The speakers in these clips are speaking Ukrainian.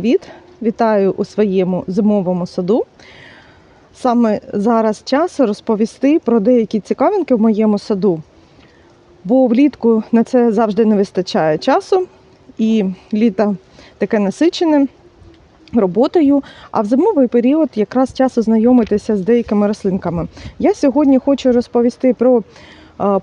Привіт! Вітаю у своєму зимовому саду. Саме зараз час розповісти про деякі цікавинки в моєму саду, бо влітку на це завжди не вистачає часу, і літо таке насичене роботою, а в зимовий період якраз час ознайомитися з деякими рослинками. Я сьогодні хочу розповісти про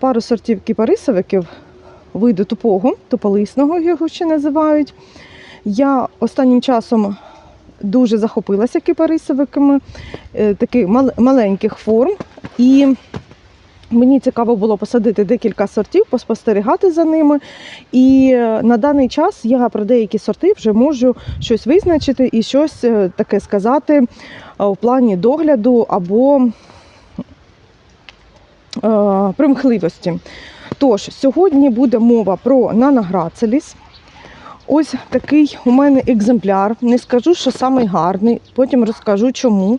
пару сортів кіпарисовиків виду тупого, туполисного його ще називають. Я останнім часом дуже захопилася кипарисовиками е, таких мал- маленьких форм. І мені цікаво було посадити декілька сортів, поспостерігати за ними. І е, на даний час я про деякі сорти вже можу щось визначити і щось е, таке сказати в плані догляду або примхливості. Тож, сьогодні буде мова про нанограцеліс. Ось такий у мене екземпляр. Не скажу, що самий гарний, потім розкажу чому.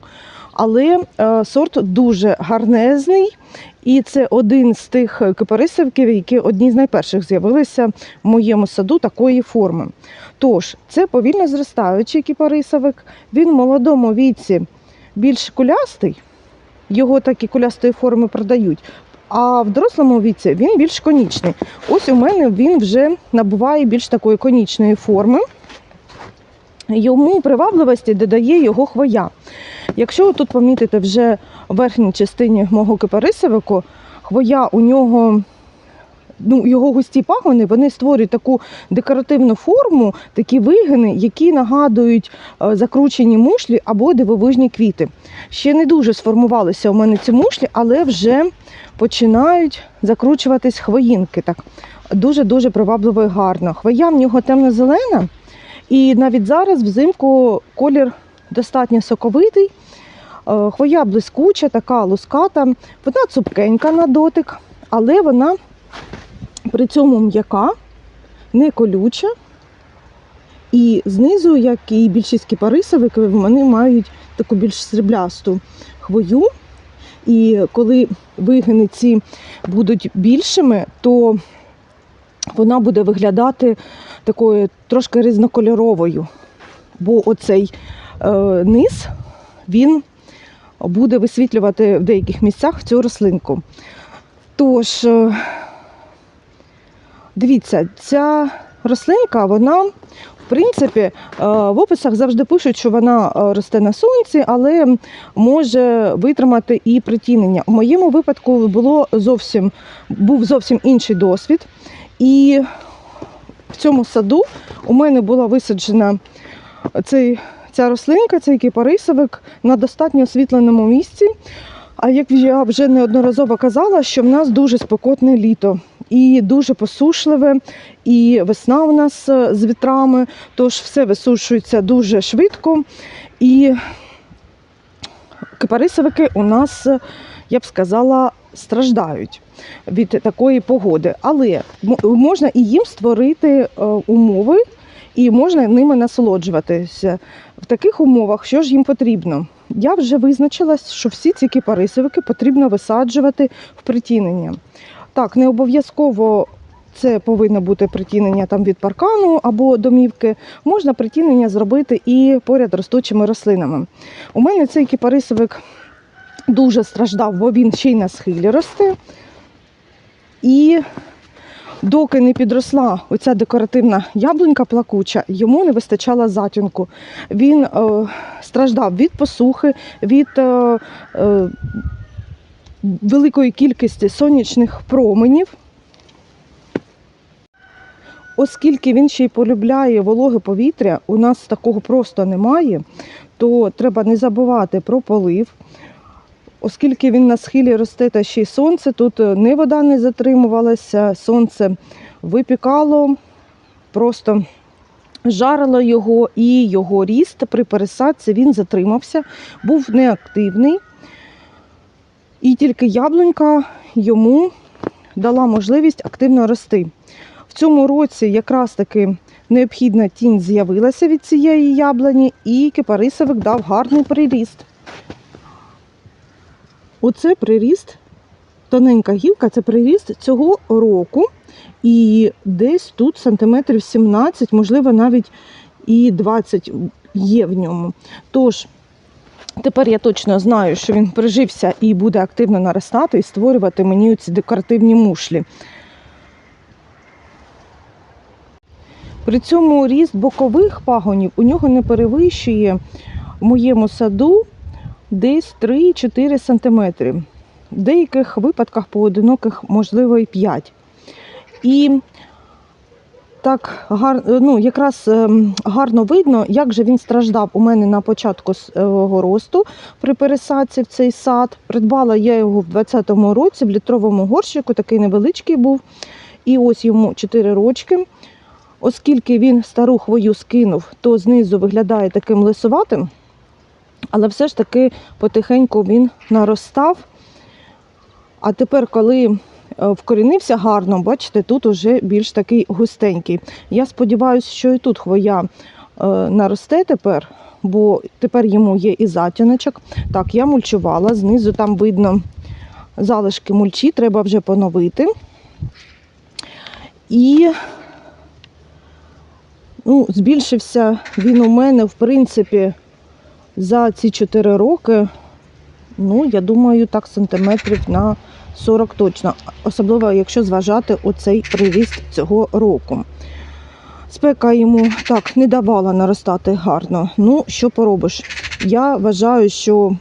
Але е, сорт дуже гарнезний, і це один з тих кипарисовиків, які одні з найперших з'явилися в моєму саду такої форми. Тож, це повільно зростаючий кипарисовик. Він в молодому віці більш кулястий, його такі кулястої форми продають. А в дорослому віці він більш конічний. Ось у мене він вже набуває більш такої конічної форми. Йому привабливості додає його хвоя. Якщо ви тут помітите вже в верхній частині мого кипарисовику, хвоя у нього, ну, його густі пагони, вони створюють таку декоративну форму, такі вигини, які нагадують е, закручені мушлі або дивовижні квіти. Ще не дуже сформувалися у мене ці мушлі, але вже починають закручуватись хвоїнки. Так дуже-дуже привабливо і гарно. Хвоя в нього темно-зелена, і навіть зараз взимку колір достатньо соковитий. Е, Хвоя блискуча, така луската, вона цупкенька на дотик, але вона при цьому м'яка, не колюча. І знизу, як і більшість кіпарисовиків, вони мають таку більш сріблясту хвою. І коли вигини ці будуть більшими, то вона буде виглядати такою трошки різнокольоровою. Бо оцей е, низ він буде висвітлювати в деяких місцях цю рослинку. Тож, е, дивіться, ця рослинка, вона, в принципі, е, в описах завжди пишуть, що вона е, росте на сонці, але може витримати і притінення. У моєму випадку було зовсім, був зовсім інший досвід. І в цьому саду у мене була висаджена цей, ця рослинка, цей кипарисовик на достатньо освітленому місці. А як я вже неодноразово казала, що в нас дуже спекотне літо і дуже посушливе, і весна у нас е, з вітрами, тож все висушується дуже швидко. І кипарисовики у нас, е, я б сказала, страждають від такої погоди. Але можна і їм створити е, умови, і можна ними насолоджуватися. В таких умовах що ж їм потрібно? Я вже визначилась, що всі ці кипарисовики потрібно висаджувати в притінення. Так, не обов'язково це повинно бути притінення там від паркану або домівки. Можна притінення зробити і поряд ростучими рослинами. У мене цей кипарисовик дуже страждав, бо він ще й на схилі росте. І доки не підросла оця декоративна яблунька плакуча, йому не вистачало затінку. Він е, страждав від посухи, від е, е, великої кількості сонячних променів. Оскільки він ще й полюбляє вологе повітря, у нас такого просто немає, то треба не забувати про полив. Оскільки він на схилі росте та ще й сонце, тут е, ні вода не затримувалася, сонце випікало, просто жарило його, і його ріст при пересадці він затримався, був неактивний. І тільки яблунька йому дала можливість активно рости. В цьому році якраз таки необхідна тінь з'явилася від цієї яблуні, і кипарисовик дав гарний приріст. Оце приріст, тоненька гілка, це приріст цього року. І десь тут сантиметрів 17, можливо, навіть і 20 є в ньому. Тож, тепер я точно знаю, що він прижився і буде активно наростати і створювати мені ці декоративні мушлі. При цьому ріст бокових пагонів у нього не перевищує в моєму саду десь 3-4 см. В деяких випадках поодиноких, можливо, і 5. І так гар, ну, якраз ем, гарно видно, як же він страждав у мене на початку свого росту при пересадці в цей сад. Придбала я його в 2020 році в літровому горщику, такий невеличкий був. І ось йому 4 рочки. Оскільки він стару хвою скинув, то знизу виглядає таким лисуватим, але все ж таки потихеньку він наростав. А тепер, коли вкорінився гарно, бачите, тут уже більш такий густенький. Я сподіваюся, що і тут хвоя е, наросте тепер, бо тепер йому є і затіночок. Так, я мульчувала, знизу там видно залишки мульчі, треба вже поновити. І ну, збільшився він у мене, в принципі, за ці 4 роки. Ну, я думаю, так сантиметрів на 40 точно. Особливо, якщо зважати оцей приріст цього року. Спека йому так не давала наростати гарно. Ну, що поробиш? Я вважаю, що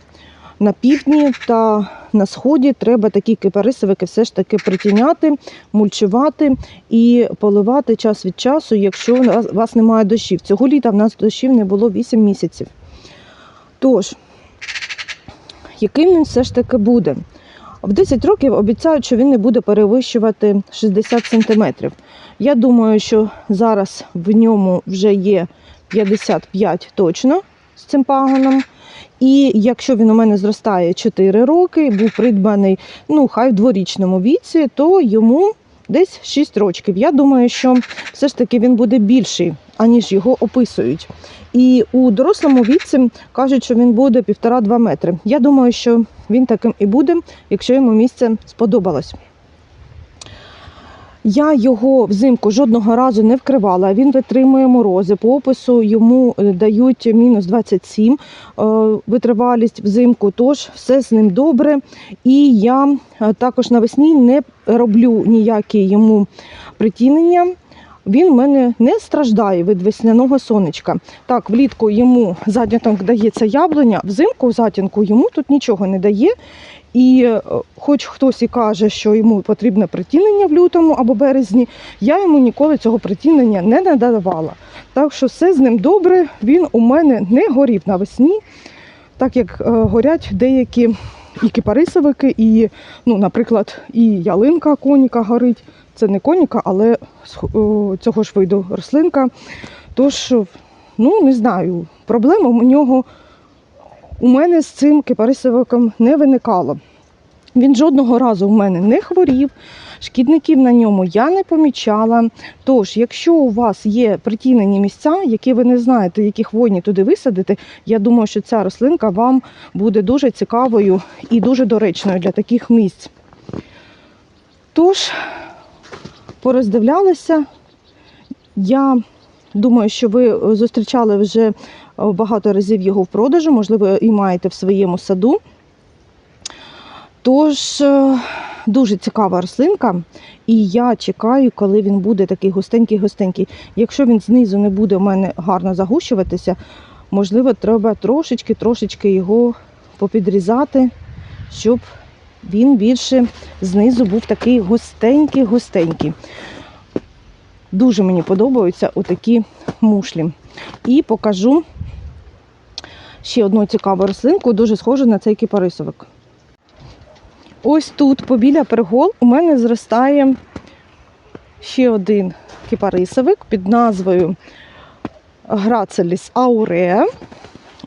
на півдні та на сході треба такі кипарисовики все ж таки притіняти, мульчувати і поливати час від часу, якщо у вас- немає дощів. Цього літа в нас дощів не було 8 місяців. Тож, яким він все ж таки буде? В 10 років обіцяють, що він не буде перевищувати 60 сантиметрів. Я думаю, що зараз в ньому вже є 55 точно з цим пагоном. І якщо він у мене зростає 4 роки, був придбаний, ну, хай в дворічному віці, то йому десь 6 років. Я думаю, що все ж таки він буде більший, аніж його описують. І у дорослому віці кажуть, що він буде 1,5-2 метри. Я думаю, що він таким і буде, якщо йому місце сподобалось. Я його взимку жодного разу не вкривала. Він витримує морози. По опису йому е, дають мінус 27 е, витривалість взимку, тож все з ним добре. І я е, також навесні не роблю ніякі йому притінення. Він в мене не страждає від весняного сонечка. Так, влітку йому затінок дається яблуня, взимку затінку йому тут нічого не дає. І е, хоч хтось і каже, що йому потрібне притінення в лютому або березні, я йому ніколи цього притінення не надавала. Так що все з ним добре, він у мене не горів навесні, так як е, горять деякі і кипарисовики, і, ну, наприклад, і ялинка коніка горить. Це не коніка, але цього ж виду рослинка. Тож, ну не знаю, проблем у нього у мене з цим кипарисовиком не виникало. Він жодного разу в мене не хворів, шкідників на ньому я не помічала. Тож, якщо у вас є притінені місця, які ви не знаєте, які хвойні туди висадити, я думаю, що ця рослинка вам буде дуже цікавою і дуже доречною для таких місць. Тож, пороздивлялися. Я думаю, що ви зустрічали вже багато разів його в продажу, можливо, і маєте в своєму саду. Тож, е, дуже цікава рослинка, і я чекаю, коли він буде такий густенький-густенький. Якщо він знизу не буде у мене гарно загущуватися, можливо, треба трошечки-трошечки його попідрізати, щоб він більше знизу був такий густенький-густенький. Дуже мені подобаються отакі мушлі. І покажу ще одну цікаву рослинку, дуже схожу на цей кипарисовик. Ось тут, побіля пергол, у мене зростає ще один кипарисовик під назвою Грацеліс ауреа.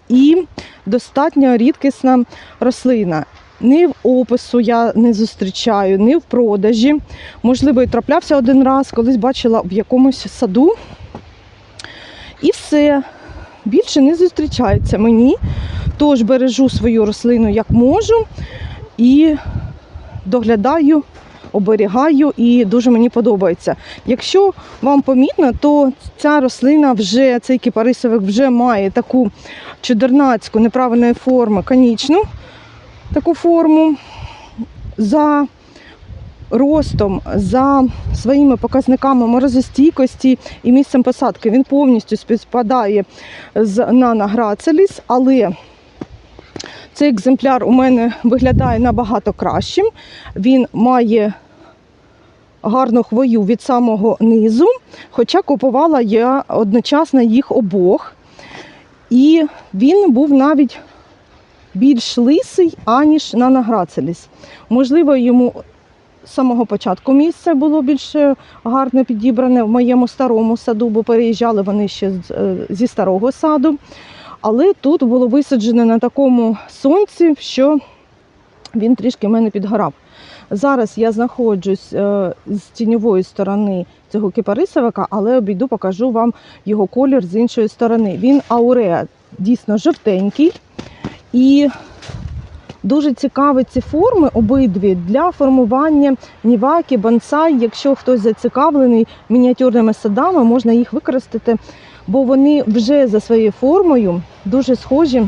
І достатньо рідкісна рослина. Ні в опису я не зустрічаю, ні в продажі. Можливо, і траплявся один раз, колись бачила в якомусь саду. І все. Більше не зустрічається мені. Тож бережу свою рослину як можу і доглядаю оберігаю і дуже мені подобається. Якщо вам помітно, то ця рослина вже, цей кипарисовик вже має таку чудернацьку неправильної форми, конічну таку форму. За ростом, за своїми показниками морозостійкості і місцем посадки він повністю співпадає з Gracilis, але цей екземпляр у мене виглядає набагато кращим. Він має гарну хвою від самого низу, хоча купувала я одночасно їх обох. І він був навіть більш лисий, аніж Nana Gracilis. Можливо, йому з самого початку місце було більш е, гарно підібране в моєму старому саду, бо переїжджали вони ще е, зі старого саду. Але тут було висаджено на такому сонці, що він трішки мене підгорав. Зараз я знаходжусь е, з тіньової сторони цього кипарисовика, але обійду, покажу вам його колір з іншої сторони. Він ауреа, дійсно жовтенький. І дуже цікаві ці форми обидві для формування ніваки, бонсай. Якщо хтось зацікавлений мініатюрними садами, можна їх використати, бо вони вже за своєю формою дуже схожі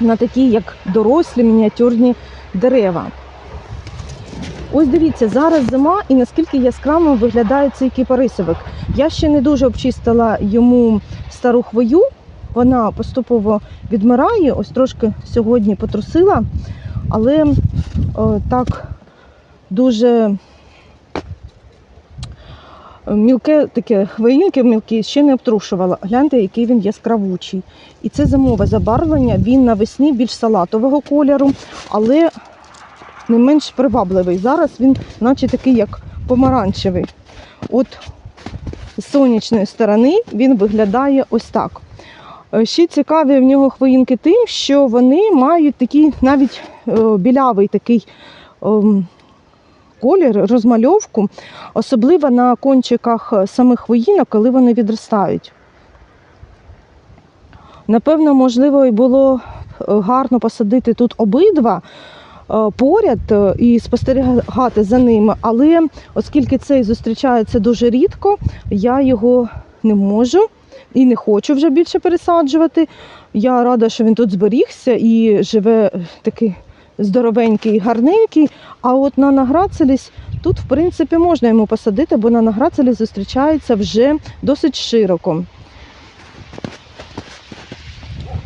на такі, як дорослі мініатюрні дерева. Ось дивіться, зараз зима і наскільки яскраво виглядає цей кіпарисовик. Я ще не дуже обчистила йому стару хвою, вона поступово відмирає, ось трошки сьогодні потрусила, але о, так дуже мілке таке хвоїнки мілкі ще не обтрушувала. Гляньте, який він яскравучий. І це зимове забарвлення, він навесні більш салатового кольору, але не менш привабливий. Зараз він, наче такий, як помаранчевий. От з сонячної сторони він виглядає ось так. Е, Ще цікаві в нього хвоїнки тим, що вони мають такий навіть е, білявий такий ем, колір, розмальовку, особливо на кончиках е, самих хвоїнок, коли вони відростають. Напевно, можливо, і було гарно посадити тут обидва поряд і спостерігати за ними, але оскільки цей зустрічається дуже рідко, я його не можу і не хочу вже більше пересаджувати. Я рада, що він тут зберігся і живе е, такий здоровенький, гарненький. А от на награцеліс тут, в принципі, можна йому посадити, бо на награцеліс зустрічається вже досить широко.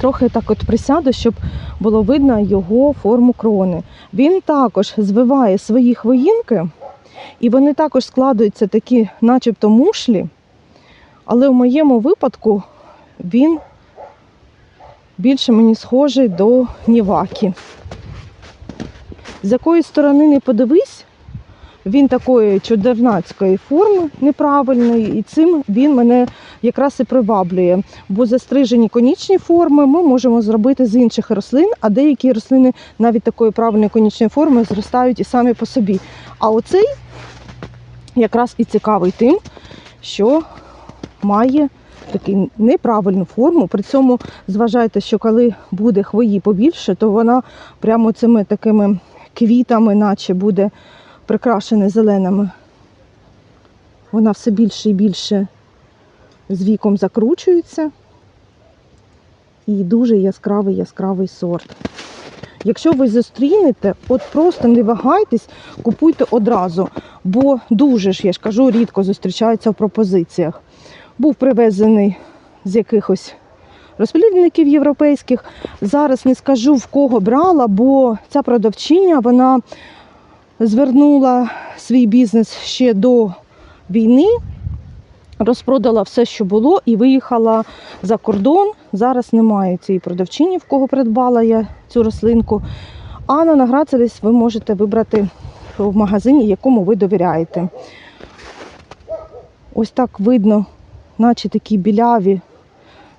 Трохи так от присяду, щоб було видно його форму крони. Він також звиває свої хвоїнки, і вони також складуються такі, начебто, мушлі. Але в моєму випадку він більше мені схожий до ніваки. З якої сторони не подивись, він такої чудернацької форми неправильної, і цим він мене якраз і приваблює. Бо застрижені конічні форми ми можемо зробити з інших рослин, а деякі рослини навіть такої правильної конічної форми зростають і самі по собі. А оцей якраз і цікавий тим, що має таку неправильну форму. При цьому зважайте, що коли буде хвої побільше, то вона прямо цими такими квітами, наче буде прикрашена зеленими. Вона все більше і більше з віком закручується. І дуже яскравий яскравий сорт. Якщо ви зустрінете, от просто не вагайтесь, купуйте одразу, бо дуже ж, я ж кажу, рідко зустрічаються в пропозиціях. Був привезений з якихось розплідників європейських. Зараз не скажу в кого брала, бо ця продавчиня вона звернула свій бізнес ще до війни, розпродала все, що було, і виїхала за кордон. Зараз немає цієї продавчині, в кого придбала я цю рослинку. А на награцеліс ви можете вибрати в магазині, якому ви довіряєте. Ось так видно, наче такі біляві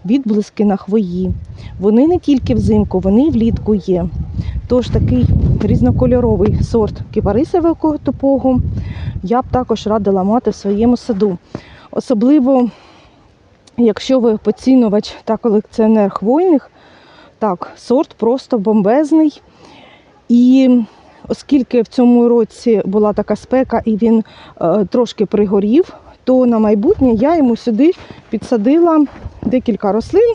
відблиски на хвої. Вони не тільки взимку, вони влітку є. Тож такий різнокольоровий сорт кипарисового тупого я б також радила мати в своєму саду. Особливо, якщо ви поцінувач та колекціонер хвойних, так, сорт просто бомбезний. І оскільки в цьому році була така спека і він е, трошки пригорів, то на майбутнє я йому сюди підсадила декілька рослин.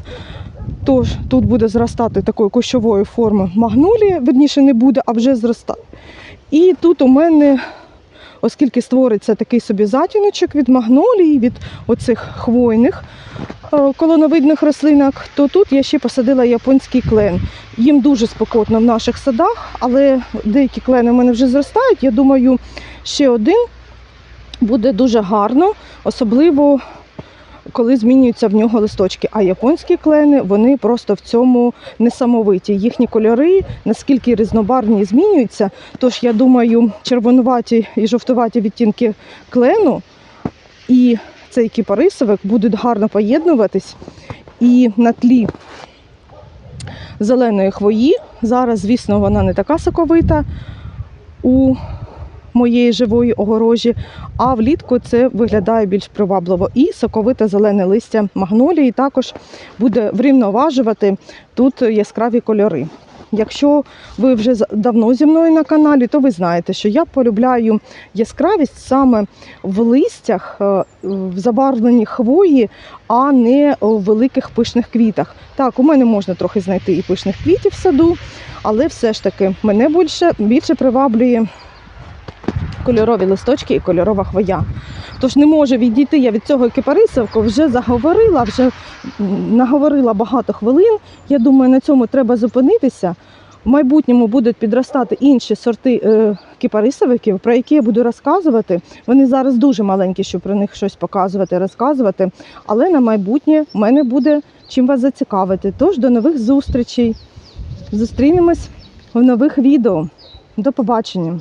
Тож тут буде зростати такої кущової форми магнолія, верніше не буде, а вже зростає. І тут у мене, оскільки створиться такий собі затіночок від магнолії, від оцих хвойних е, колоновидних рослинок, то тут я ще посадила японський клен. Їм дуже спекотно в наших садах, але деякі клени в мене вже зростають. Я думаю, ще один буде дуже гарно, особливо коли змінюються в нього листочки. А японські клени вони просто в цьому несамовиті. Їхні кольори наскільки різнобарвні змінюються. Тож я думаю, червонуваті і жовтуваті відтінки клену і цей кіпарисовик будуть гарно поєднуватись. І на тлі зеленої хвої. Зараз, звісно, вона не така соковита у моєї живої огорожі, а влітку це виглядає більш привабливо. І соковите зелене листя магнолії також буде врівноважувати тут яскраві кольори. Якщо ви вже давно зі мною на каналі, то ви знаєте, що я полюбляю яскравість саме в листях, е, в забарвленні хвої, а не в великих пишних квітах. Так, у мене можна трохи знайти і пишних квітів в саду, але все ж таки мене більше, більше приваблює кольорові листочки і кольорова хвоя. Тож не можу відійти я від цього кипарисовку, вже заговорила, вже наговорила багато хвилин. Я думаю, на цьому треба зупинитися. В майбутньому будуть підростати інші сорти е, кипарисовиків, про які я буду розказувати. Вони зараз дуже маленькі, щоб про них щось показувати, розказувати. Але на майбутнє в мене буде чим вас зацікавити. Тож до нових зустрічей. Зустрінемось в нових відео. До побачення.